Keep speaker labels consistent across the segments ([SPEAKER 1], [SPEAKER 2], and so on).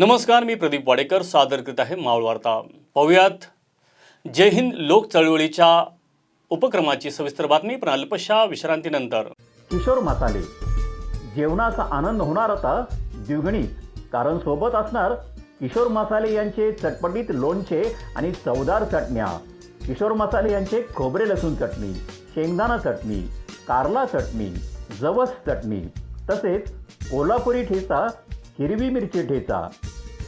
[SPEAKER 1] नमस्कार मी प्रदीप वाडेकर सादर करीत आहे मावळ वार्ता. पाहूयात. जय हिंद लोक चळवळीच्या उपक्रमाची सविस्तर बातमी पण अल्पशा विश्रांतीनंतर.
[SPEAKER 2] किशोर मसाले जेवणाचा आनंद होणार आता द्विगणी. कारण सोबत असणार किशोर मसाले यांचे चटपटीत लोणचे आणि चवदार चटण्या. किशोर मसाले यांचे खोबरे लसूण चटणी शेंगदाणा चटणी कारला चटणी जवस चटणी. तसेच कोल्हापुरी ठेचा हिरवी मिरची ठेचा.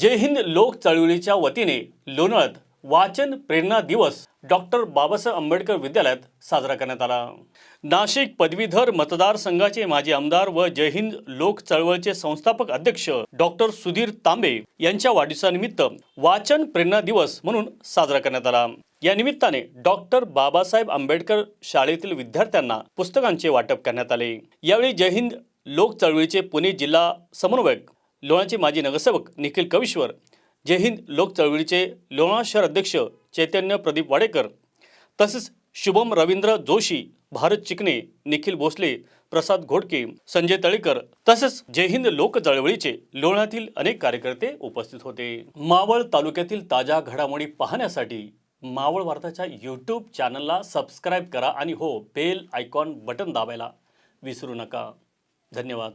[SPEAKER 1] जय हिंद लोक चळवळीच्या वतीने लोणाळ्यात वाचन प्रेरणा दिवस डॉक्टर बाबासाहेब आंबेडकर विद्यालयात साजरा करण्यात आला. नाशिक पदवीधर मतदारसंघाचे माजी आमदार व जय हिंद लोक चळवळचे संस्थापक अध्यक्ष डॉक्टर सुधीर तांबे यांच्या वाढदिवसानिमित्त वाचन प्रेरणा दिवस म्हणून साजरा करण्यात आला. या निमित्ताने डॉक्टर बाबासाहेब आंबेडकर शाळेतील विद्यार्थ्यांना पुस्तकांचे वाटप करण्यात आले. यावेळी जय हिंद लोक चळवळीचे पुणे जिल्हा समन्वयक लोणाचे माजी नगरसेवक निखिल कविश्वर जय हिंद लोक चळवळीचे लोणा शहर अध्यक्ष चैतन्य प्रदीप वाडेकर तसेच शुभम रवींद्र जोशी भारत चिकणे निखिल भोसले प्रसाद घोडके संजय तळेकर तसेच जय हिंद लोक चळवळीचे लोणातील अनेक कार्यकर्ते उपस्थित होते. मावळ तालुक्यातील ताज्या घडामोडी पाहण्यासाठी मावळ वार्ताच्या यूट्यूब चॅनलला सबस्क्राईब करा आणि हो बेल आयकॉन बटन दाबायला विसरू नका. धन्यवाद.